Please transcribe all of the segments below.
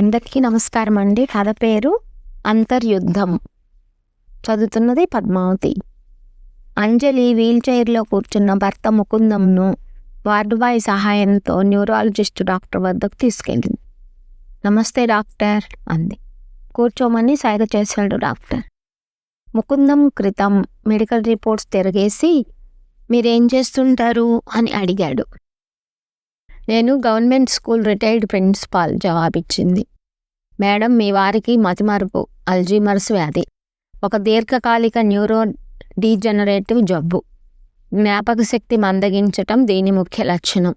అందరికీ నమస్కారం అండి కథ పేరు అంతర్యుద్ధం. చదువుతున్నది పద్మావతి. అంజలి వీల్చైర్లో కూర్చున్న భర్త ముకుందంను వార్డు బాయ్ సహాయంతో న్యూరాలజిస్ట్ డాక్టర్ వద్దకు తీసుకెళ్ళింది. నమస్తే డాక్టర్ అంది. కూర్చోమని సైగ చేశాడు డాక్టర్. ముకుందం క్రితం మెడికల్ రిపోర్ట్స్ తిరగేసి మీరేం చేస్తుంటారు? అని అడిగాడు. నేను గవర్నమెంట్ స్కూల్ రిటైర్డ్ ప్రిన్సిపాల్ జవాబిచ్చింది మేడం మీ వారికి మతిమరుపు అల్జీమర్స్ వ్యాధి ఒక దీర్ఘకాలిక న్యూరో డీజనరేటివ్ జబ్బు జ్ఞాపక శక్తి మందగించటం దీని ముఖ్య లక్షణం.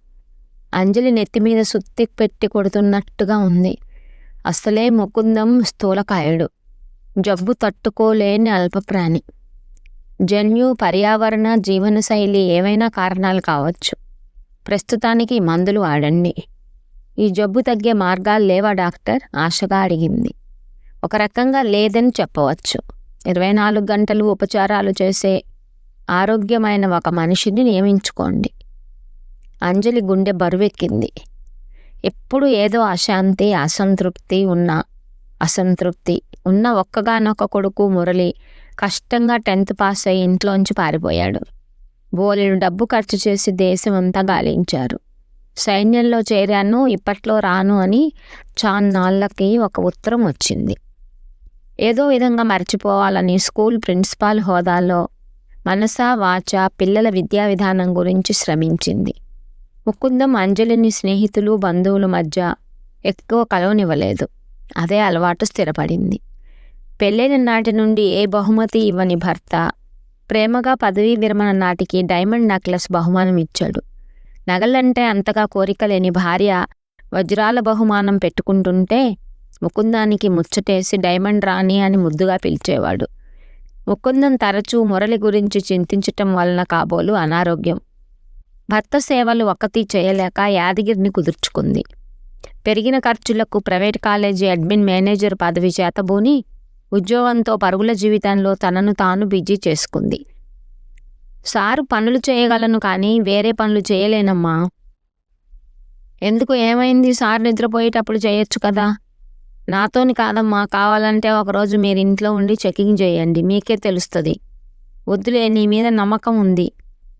అంజలి నెత్తి మీద సుత్తి పెట్టి కొడుతున్నట్టుగా ఉంది. అసలే ముకుందం స్థూలకాయుడు. జబ్బు తట్టుకోలేని అల్పప్రాణి. జన్యు పర్యావరణ జీవనశైలి ఏవైనా కారణాలు కావచ్చు. ప్రస్తుతానికి మందులు వాడండి ఈ జబ్బు తగ్గే మార్గాలు లేవా డాక్టర్? ఆశగా అడిగింది. ఒక రకంగా లేదని చెప్పవచ్చు. ఇరవై నాలుగు గంటలు ఉపచారాలు చేసే ఆరోగ్యమైన ఒక మనిషిని నియమించుకోండి. అంజలి గుండె బరువెక్కింది. ఎప్పుడు ఏదో అశాంతి అసంతృప్తి ఉన్న అసంతృప్తి ఉన్న ఒక్కగానొక్క కొడుకు మురళి కష్టంగా టెన్త్ పాస్ అయ్యి ఇంట్లోంచి పారిపోయాడు. బోలెడు డబ్బు ఖర్చు చేసి దేశం అంతా గాలించారు. సైన్యంలో చేరాను ఇప్పట్లో రాను అని చాన్నాళ్ళకి ఒక ఉత్తరం వచ్చింది. ఏదో విధంగా మర్చిపోవాలని స్కూల్ ప్రిన్సిపాల్ హోదాలో మనసా వాచ పిల్లల విద్యా విధానం గురించి శ్రమించింది. ముకుందం అంజలిని స్నేహితులు బంధువుల మధ్య ఎక్కువ కలవనివ్వలేదు. అదే అలవాటు స్థిరపడింది. పెళ్ళైన నాటి నుండి ఏ బహుమతి ఇవ్వని భర్త ప్రేమగా పదవీ విరమణ నాటికి డైమండ్ నెక్లెస్ బహుమానం ఇచ్చాడు. నగలంటే అంతగా కోరిక లేని భార్య వజ్రాల బహుమానం పెట్టుకుంటుంటే ముకుందానికి ముచ్చటేసి డైమండ్ రాణి అని ముద్దుగా పిలిచేవాడు. ముకుందం తరచూ మురళి గురించి చింతించటం వలన కాబోలు అనారోగ్యం. భర్త సేవలు ఒకటి చేయలేక యాదగిరిని కుదుర్చుకుంది. పెరిగిన ఖర్చులకు ప్రైవేట్ కాలేజీ అడ్మిన్ మేనేజర్ పదవి చేతబూని ఉద్యోగంతో పరుగుల జీవితంలో తనను తాను బిజీ చేసుకుంది. సారు పనులు చేయగలను కానీ వేరే పనులు చేయలేనమ్మా. ఎందుకు ఏమైంది? సార్ నిద్రపోయేటప్పుడు చేయొచ్చు కదా. నాతోని కాదమ్మా. కావాలంటే ఒకరోజు మీరు ఇంట్లో ఉండి చెకింగ్ చేయండి. మీకే తెలుస్తుంది. వద్దులే నీ మీద నమ్మకం ఉంది.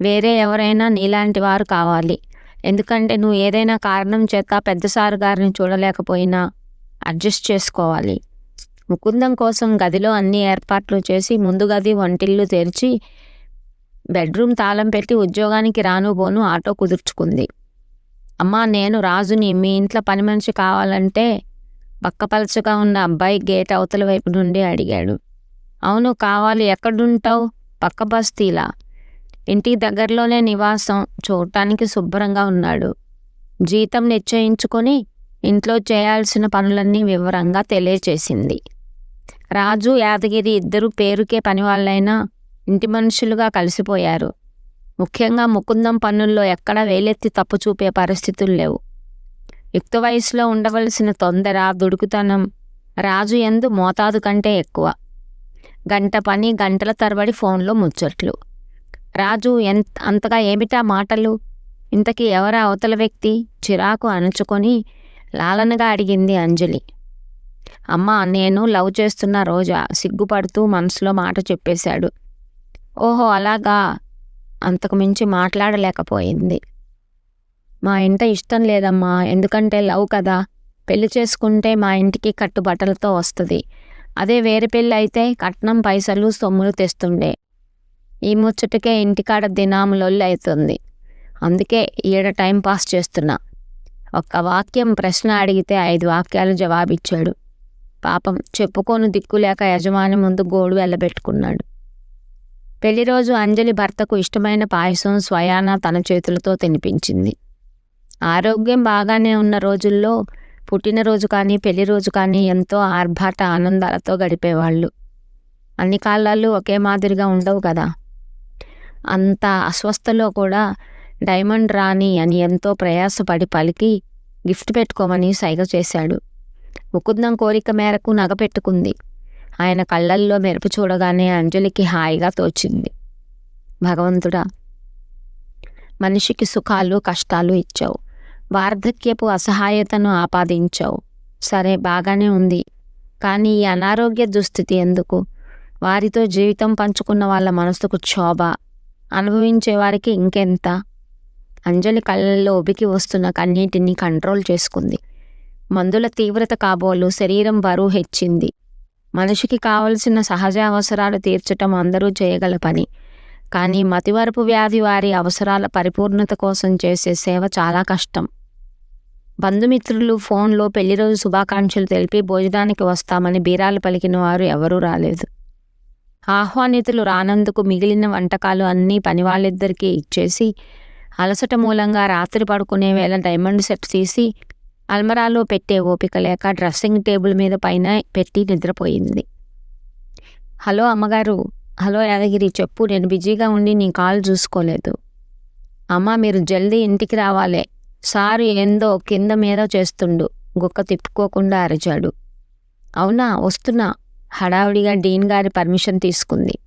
వేరే ఎవరైనా నీలాంటి వారు కావాలి. ఎందుకంటే నువ్వు ఏదైనా కారణం చేత పెద్ద సారు గారిని చూడలేకపోయినా అడ్జస్ట్ చేసుకోవాలి. ముకుందం కోసం గదిలో అన్ని ఏర్పాట్లు చేసి ముందు గది వంటిల్లు తెరిచి బెడ్రూమ్ తాళం పెట్టి ఉద్యోగానికి రాను పోను ఆటో కుదుర్చుకుంది. అమ్మా నేను రాజుని మీ ఇంట్లో పని మనిషి కావాలంటే పక్కపలచగా ఉన్న అబ్బాయి గేట్ అవతల వైపు నుండి అడిగాడు. అవును కావాలి. ఎక్కడుంటావు? పక్క బస్తీలా? ఇంటికి దగ్గరలోనే నివాసం. చూడటానికి శుభ్రంగా ఉన్నాడు. జీతం నిశ్చయించుకొని ఇంట్లో చేయాల్సిన పనులన్నీ వివరంగా తెలియచేసింది. రాజు యాదగిరి ఇద్దరు పేరుకే పనివాళ్ళైనా ఇంటి మనుషులుగా కలిసిపోయారు. ముఖ్యంగా ముకుందం పనుల్లో ఎక్కడా వేలెత్తి తప్పు చూపే పరిస్థితులు లేవు. యుక్త వయసులో ఉండవలసిన తొందర దుడుకుతనం రాజు ఎందు మోతాదు కంటే ఎక్కువ. గంట పని గంటల తరబడి ఫోన్లో ముచ్చట్లు. రాజు ఎంత అంతగా ఏమిటా మాటలు? ఇంతకీ ఎవరా అవతల వ్యక్తి? చిరాకు అణుచుకొని లాలనగా అడిగింది అంజలి. అమ్మ నేను లవ్ చేస్తున్న రోజా సిగ్గుపడుతూ మనసులో మాట చెప్పేశాడు. ఓహో అలాగా? అంతకుమించి మాట్లాడలేకపోయింది. మా ఇంట ఇష్టం లేదమ్మా ఎందుకంటే లవ్ కదా. పెళ్ళి చేసుకుంటే మా ఇంటికి కట్టుబట్టలతో వస్తుంది. అదే వేరే పెళ్ళి అయితే కట్నం పైసలు సొమ్ములు తెస్తుండే. ఈ ముచ్చటకే ఇంటికాడ దినాములొల్లి అవుతుంది అందుకే ఈడ టైం పాస్ చేస్తున్నా. ఒక్క వాక్యం ప్రశ్న అడిగితే ఐదు వాక్యాలు జవాబిచ్చాడు. పాపం చెప్పుకోను దిక్కులేక యజమాని ముందు గోడు వెళ్ళబెట్టుకున్నాడు పెళ్ళి రోజు అంజలి భర్తకు ఇష్టమైన పాయసం స్వయాన తన చేతులతో తినిపించింది. ఆరోగ్యం బాగానే ఉన్న రోజుల్లో పుట్టినరోజు కానీ పెళ్ళి రోజు కానీ ఎంతో ఆర్భాట ఆనందాలతో గడిపేవాళ్ళు. అన్ని కాలాలు ఒకే మాదిరిగా ఉండవు కదా. అంత అస్వస్థలో కూడా డైమండ్ రాణి అని ఎంతో ప్రయాసపడి పలికి గిఫ్ట్ పెట్టుకోమని సైగ చేశాడు. ముకుందం కోరిక మేరకు నగ పెట్టుకుంది. ఆయన కళ్ళల్లో మెరుపు చూడగానే అంజలికి హాయిగా తోచింది. భగవంతుడా మనిషికి సుఖాలు కష్టాలు ఇచ్చావు. వార్ధక్యపు అసహాయతను ఆపాదించావు. సరే బాగానే ఉంది. కానీ ఈ అనారోగ్య దుస్థితి ఎందుకు? వారితో జీవితం పంచుకున్న వాళ్ళ మనసుకు క్షోభ. అనుభవించే వారికి ఇంకెంత? అంజలి కళ్ళల్లో ఉబికి వస్తున్న కన్నీటిని కంట్రోల్ చేసుకుంది. మందుల తీవ్రత కాబోలు శరీరం బరువు హెచ్చింది. మనిషికి కావలసిన సహజ అవసరాలు తీర్చటం అందరూ చేయగల పని. కానీ మతివరపు వ్యాధి వారి అవసరాల పరిపూర్ణత కోసం చేసే సేవ చాలా కష్టం. బంధుమిత్రులు ఫోన్లో పెళ్ళి రోజు శుభాకాంక్షలు తెలిపి భోజనానికి వస్తామని బీరాలు పలికిన వారు ఎవరూ రాలేదు. ఆహ్వానితులు రానందుకు మిగిలిన వంటకాలు అన్నీ పనివాళ్ళిద్దరికీ ఇచ్చేసి అలసట మూలంగా రాత్రి పడుకునే వేళ డైమండ్ సెట్ తీసి అల్మరాలో పెట్టే ఓపిక లేక డ్రెస్సింగ్ టేబుల్ మీద పైన పెట్టి నిద్రపోయింది. హలో అమ్మగారు హలో యాదగిరి చెప్పు నేను బిజీగా ఉండి నీ కాల్ చూసుకోలేదు. అమ్మ మీరు జల్దీ ఇంటికి రావాలే. సారు ఏందో కింద మీద చేస్తుండు. గుక్క తిప్పుకోకుండా అరిచాడు. అవునా వస్తున్నా. హడావుడిగా డీన్ గారి పర్మిషన్ తీసుకుంది.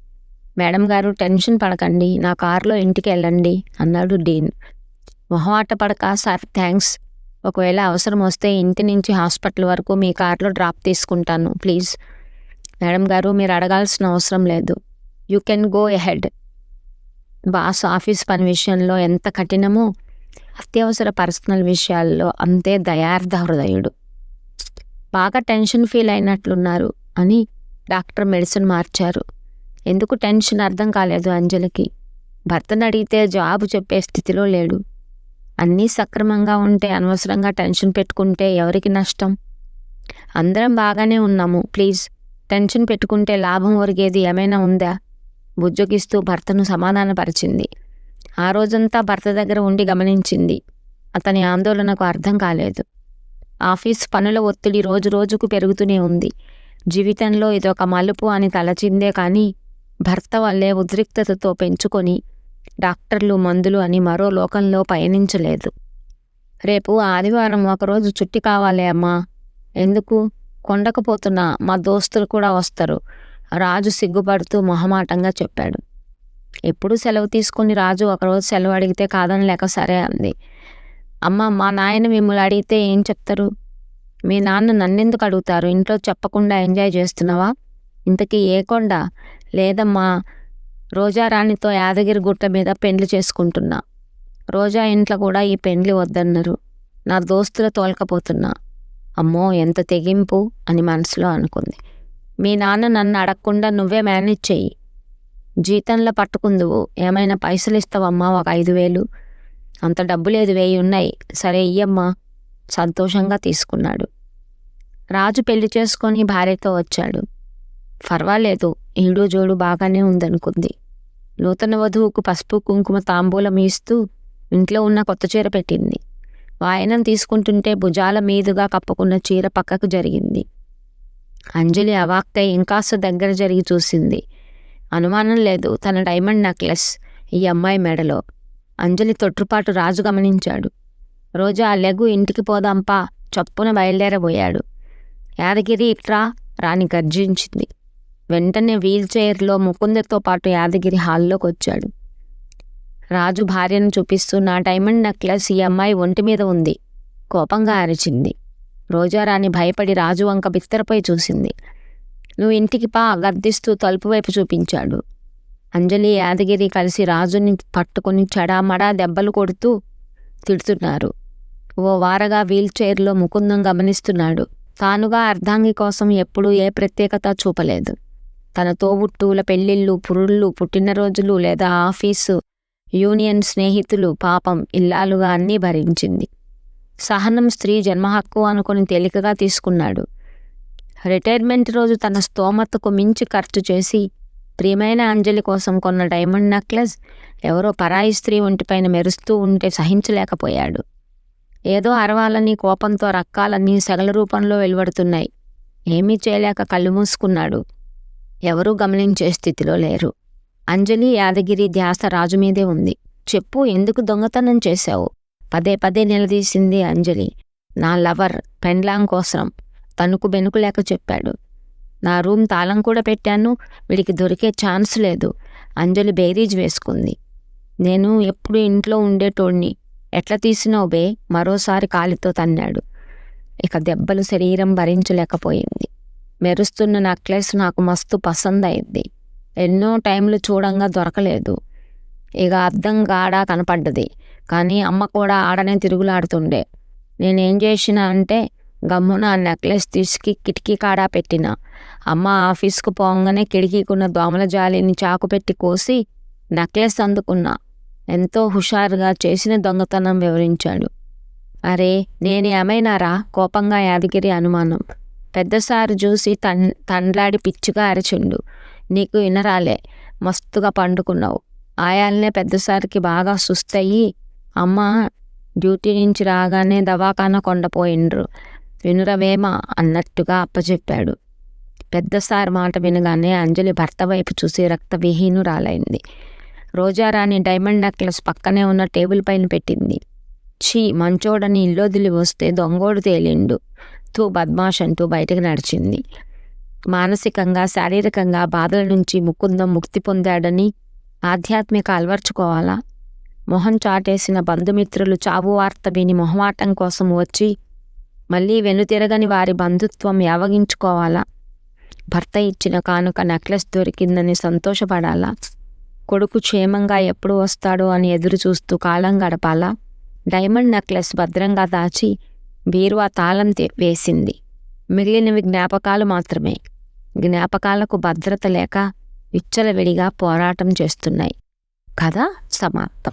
మేడం గారు టెన్షన్ పడకండి. నా కారులో ఇంటికి వెళ్ళండి అన్నాడు డీన్. మొహమాట పడక సార్ థ్యాంక్స్ ఒకవేళ అవసరం వస్తే ఇంటి నుంచి హాస్పిటల్ వరకు మీ కార్లో డ్రాప్ తీసుకుంటాను ప్లీజ్. మేడం గారు మీరు అడగాల్సిన అవసరం లేదు. You can go ahead boss office పని విషయంలో ఎంత కఠినమో అత్యవసర పర్సనల్ విషయాల్లో అంతే దయార్థ హృదయుడు. బాగా టెన్షన్ ఫీల్ అయినట్లున్నారు అని డాక్టర్ మెడిసిన్ మార్చారు. ఎందుకు టెన్షన్ అర్థం కాలేదు అంజలికి? భర్తను అడిగితే జాబ్ చెప్పే స్థితిలో లేడు. అన్నీ సక్రమంగా ఉంటే అనవసరంగా టెన్షన్ పెట్టుకుంటే ఎవరికి నష్టం? అందరం బాగానే ఉన్నాము ప్లీజ్. టెన్షన్ పెట్టుకుంటే లాభం ఒరిగేది ఏమైనా ఉందా? బుజ్జగిస్తూ భర్తను సమాధానపరిచింది. ఆ రోజంతా భర్త దగ్గర ఉండి గమనించింది. అతని ఆందోళనకు అర్థం కాలేదు. ఆఫీస్ పనుల ఒత్తిడి రోజు రోజుకు పెరుగుతూనే ఉంది. జీవితంలో ఇదొక మలుపు అని తలచిందే కానీ భర్త వల్లే ఉద్రిక్తతతో పెంచుకొని డాక్టర్లు మందులు అని మరో లోకంలో పయనించలేదు. రేపు ఆదివారం ఒకరోజు చుట్టి కావాలి అమ్మా. ఎందుకు? కొండకపోతున్నా మా దోస్తులు కూడా వస్తారు. రాజు సిగ్గుపడుతూ మొహమాటంగా చెప్పాడు. ఎప్పుడు సెలవు తీసుకుని రాజు ఒకరోజు సెలవు అడిగితే కాదని లేక సరే అంది. అమ్మ మా నాయన మిమ్మల్ని అడిగితే ఏం చెప్తారు? మీ నాన్న నన్నెందుకు అడుగుతారు? ఇంట్లో చెప్పకుండా ఎంజాయ్ చేస్తున్నావా? ఇంతకీ ఏ కొండ? లేదమ్మా రోజా రాణితో యాదగిరి గుట్ట మీద పెండ్లి చేసుకుంటున్నా. రోజా ఇంట్లో కూడా ఈ పెండ్లి వద్దన్నారు. నా దోస్తులు తోలకపోతున్నా. అమ్మో ఎంత తెగింపు అని మనసులో అనుకుంది. మీ నాన్న నన్ను అడగకుండా నువ్వే మేనేజ్ చెయ్యి. జీతంలో పట్టుకుందువు. ఏమైనా పైసలు ఇస్తావమ్మా ఒక ఐదు వేలు? అంత డబ్బు లేదు వేయి ఉన్నాయి. సరే ఇయ్యమ్మా. సంతోషంగా తీసుకున్నాడు. రాజు పెళ్ళి చేసుకొని భార్యతో వచ్చాడు. పర్వాలేదు ఈడు జోడు బాగానే ఉందనుకుంది. నూతన వధువుకు పసుపు కుంకుమ తాంబూలం ఇస్తూ ఇంట్లో ఉన్న కొత్త చీర పెట్టింది. వాయనం తీసుకుంటుంటే భుజాల మీదుగా కప్పుకున్న చీర పక్కకు జరిగింది. అంజలి అవాక్కై ఇంకాస్త దగ్గర జరిగి చూసింది. అనుమానం లేదు తన డైమండ్ నెక్లెస్ ఈ అమ్మాయి మెడలో. అంజలి తొట్టుపాటు రాజు గమనించాడు. రోజా లెగు ఇంటికి పోదాంపా చప్పున బయలుదేరబోయాడు. యాదగిరి ఇట్రా రాణి గర్జించింది. వెంటనే వీల్ చైర్లో ముకుందతో పాటు యాదగిరి హాల్లోకి వచ్చాడు రాజు భార్యను చూపిస్తూ నా డైమండ్ నెక్లెస్ ఈ అమ్మాయి ఒంటి మీద ఉంది. కోపంగా అరిచింది. రోజారాణి భయపడి రాజు వంక బిత్తరపై చూసింది. నువ్వు ఇంటికి పా గర్దిస్తూ తలుపు వైపు చూపించాడు. అంజలి యాదగిరి కలిసి రాజుని పట్టుకుని చడామడా దెబ్బలు కొడుతూ తిడుతున్నారు. ఓ వారగా వీల్ చైర్లో ముకుందం గమనిస్తున్నాడు. తానుగా అర్ధాంగి కోసం ఎప్పుడూ ఏ ప్రత్యేకత చూపలేదు. తన తోబుట్టువుల పెళ్ళిళ్ళు పురుళ్ళు పుట్టినరోజులు లేదా ఆఫీసు యూనియన్ స్నేహితులు పాపం ఇల్లాలుగా అన్నీ భరించింది. సహనం స్త్రీ జన్మహక్కు అనుకుని తేలికగా తీసుకున్నాడు. రిటైర్మెంట్ రోజు తన స్తోమతకు మించి ఖర్చు చేసి ప్రియమైన అంజలి కోసం కొన్న డైమండ్ నెక్లెస్ ఎవరో పరాయి స్త్రీ ఒంటిపైన మెరుస్తూ ఉంటే సహించలేకపోయాడు. ఏదో అరవాలని కోపంతో రక్కాలన్నీ సెగల రూపంలో వెలువడుతున్నాయి. ఏమీ చేయలేక కళ్ళు మూసుకున్నాడు. ఎవరూ గమనించే స్థితిలో లేరు. అంజలి యాదగిరి ధ్యాస రాజు మీదే ఉంది. చెప్పు ఎందుకు దొంగతనం చేశావు? పదే పదే నిలదీసింది అంజలి. నా లవర్ పెండ్లాం కోసం తణుకు బెనుకు లేక చెప్పాడు. నా రూమ్ తాళం కూడా పెట్టాను. వీడికి దొరికే ఛాన్స్ లేదు. అంజలి బేరీజ్ వేసుకుంది. నేను ఎప్పుడు ఇంట్లో ఉండేటోడిని. ఎట్లా తీసినావు బే? మరోసారి కాలితో తన్నాడు. ఇక దెబ్బలు శరీరం భరించలేకపోయింది. మెరుస్తున్న నెక్లెస్ నాకు మస్తు పసంద్ అయింది ఎన్నో టైంలు చూడంగా దొరకలేదు. ఇక అర్థం కాడా కనపడ్డది. కానీ అమ్మ కూడా ఆడనే తిరుగులాడుతుండే. నేనేం చేసిన అంటే గమ్మున ఆ నెక్లెస్ తీసుకు కిటికీ కాడా పెట్టిన. అమ్మ ఆఫీస్కు పోగానే కిటికీకున్న దోమల జాలిని చాకు పెట్టి కోసి నెక్లెస్ అందుకున్నా. ఎంతో హుషారుగా చేసిన దొంగతనం వివరించాడు. అరే నేను ఏమైనారా కోపంగా యాదగిరి అనుమానం. పెద్దసారు చూసి తన్ తండ్లాడి పిచ్చిగా అరచుండు. నీకు వినరాలే మస్తుగా పండుకున్నావు. ఆయాలనే పెద్దసారికి బాగా సుస్తయ్యి అమ్మ డ్యూటీ నుంచి రాగానే దవాఖాన కొండపోయిండ్రు. వినురవేమ అన్నట్టుగా అప్పచెప్పాడు పెద్దసారి మాట వినగానే అంజలి భర్త వైపు చూసి రక్తవిహీనురాలైంది. రోజారాణి డైమండ్ నెక్లెస్ పక్కనే ఉన్న టేబుల్ పైన పెట్టింది. ఛీ మంచోడని ఇల్లొదిలి వస్తే దొంగోడు తేలిండు. తూ బద్మాష్ అంటూ బయటకు నడిచింది. మానసికంగా శారీరకంగా బాధల నుంచి ముకుందం ముక్తి పొందాడని ఆధ్యాత్మిక అలవర్చుకోవాలా? మొహం చాటేసిన బంధుమిత్రులు చావు వార్త విని మొహమాటం కోసం వచ్చి మళ్ళీ వెనుతిరగని వారి బంధుత్వం యావగించుకోవాలా? భర్త ఇచ్చిన కానుక నెక్లెస్ దొరికిందని సంతోషపడాలా? కొడుకు క్షేమంగా ఎప్పుడు వస్తాడో అని ఎదురు చూస్తూ కాలం గడపాలా? డైమండ్ నెక్లెస్ భద్రంగా దాచి బీరువా తాళం వేసింది. మిగిలినవి జ్ఞాపకాలు మాత్రమే. జ్ఞాపకాలకు భద్రత లేక విచ్చలవిడిగా పోరాటం చేస్తున్నాయి. కథ సమాప్తం.